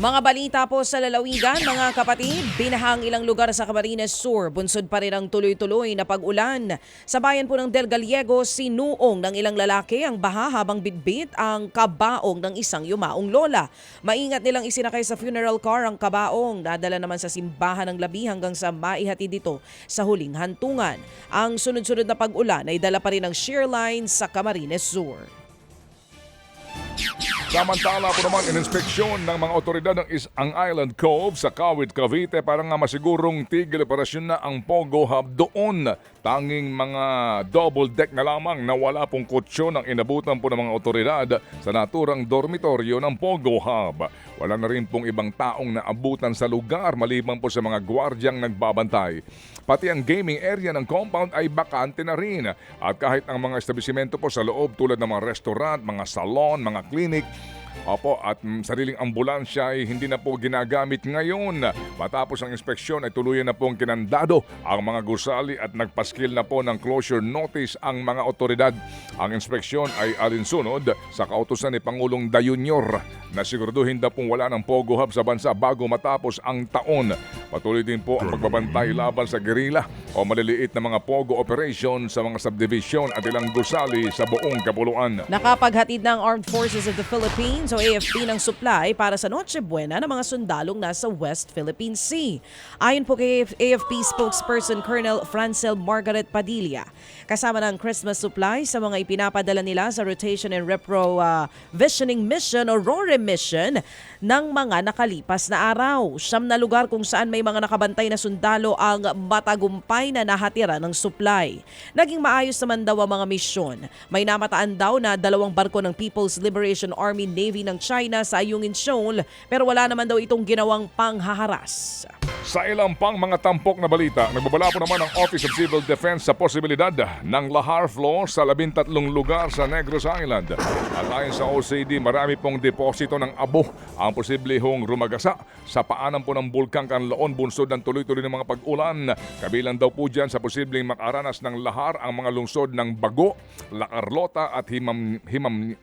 Mga balita po sa lalawigan, mga kapatid, binahang ilang lugar sa Camarines Sur. Bunsod pa rin ang tuloy-tuloy na pag-ulan. Sa bayan po ng Del Gallego, sinuong ng ilang lalaki ang baha habang bitbit ang kabaong ng isang yumaong lola. Maingat nilang isinakay sa funeral car ang kabaong. Dadala naman sa simbahan ng labi hanggang sa maihati dito sa huling hantungan. Ang sunod-sunod na pag-ulan ay dala pa rin ng shear line sa Camarines Sur. Samantala po naman ininspeksyon ng mga otoridad ng Isang Island Cove sa Kawit, Cavite para nga masigurong tigil operasyon na ang Pogo Hub doon. Tanging mga double deck na lamang na wala pong kutsyo ng inabutan po ng mga otoridad sa naturang dormitoryo ng Pogo Hub. Wala na rin pong ibang taong naabutan sa lugar maliban po sa mga gwardyang nagbabantay. Pati ang gaming area ng compound ay bakante na rin. At kahit ang mga establishmento po sa loob tulad ng mga restaurant, mga salon, mga clinic, Opo, at mm, sariling ambulansya ay hindi na po ginagamit ngayon. Matapos ang inspeksyon ay tuluyan na pong kinandado ang mga gusali at nagpaskil na po ng closure notice ang mga otoridad. Ang inspeksyon ay alinsunod sa kautusan ni Pangulong Dayunyor na siguraduhin na pong wala ng Pogo Hub sa bansa bago matapos ang taon. Patuloy din po ang pagbabantay laban sa gerila o maliliit na mga Pogo operation sa mga subdivision at ilang gusali sa buong kapuluan. Nakapaghatid ng Armed Forces of the Philippines o AFP ng supply para sa Noche Buena ng mga sundalong nasa West Philippine Sea. Ayon po kay AFP spokesperson Colonel Francel Margaret Padilla, kasama ng Christmas supply sa mga ipinapadala nila sa Rotation and Repro uh, Visioning Mission o RORE Mission ng mga nakalipas na araw. Siyam na lugar kung saan may mga nakabantay na sundalo ang matagumpay na nahatira ng supply. Naging maayos naman daw ang mga misyon. May namataan daw na dalawang barko ng People's Liberation Army Navy ng China sa Ayungin Shoal pero wala naman daw itong ginawang panghaharas. Sa ilang pang mga tampok na balita, nagbabala po naman ang Office of Civil Defense sa posibilidad ng lahar flow sa labintatlong lugar sa Negros Island. At ayon sa OCD, marami pong deposito ng abo ang posible hong rumagasa sa paanan po ng Bulkang Kanlaon bunsod ng tuloy-tuloy ng mga pag-ulan. Kabilang daw po dyan sa posibleng makaranas ng lahar ang mga lungsod ng Bago, La Carlota at Himam, Himam,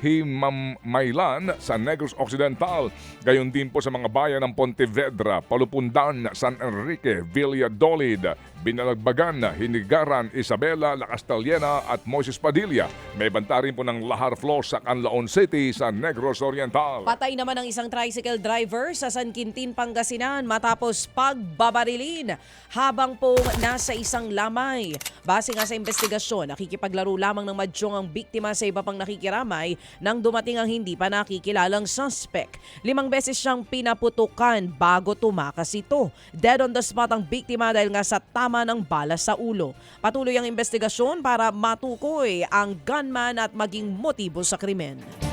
Himamailan sa Negros Occidental. Gayon din po sa mga bayan ng Pontevedra, Palupundan, San Enrique, Valladolid, Binalagbagan, Hinigaran, Isabela, La Castellana at Moises Padilla. May banta rin po ng lahar flow sa Canlaon City sa Negros Oriental. Patay naman ang isang tricycle driver sa San Quintin, Pangasinan matapos pagbabarilin habang po nasa isang lamay. Base nga sa investigasyon, nakikipaglaro lamang ng madyong ang biktima sa iba pang nakikiramay nang dumating ang hindi pa nakikilalang suspect. Limang beses siyang pinaputukan bago tumakas ito. Dead on the spot ang biktima dahil nga sa tama ng bala sa ulo. Patuloy ang investigasyon para matukoy ang gunman at maging motibo sa krimen.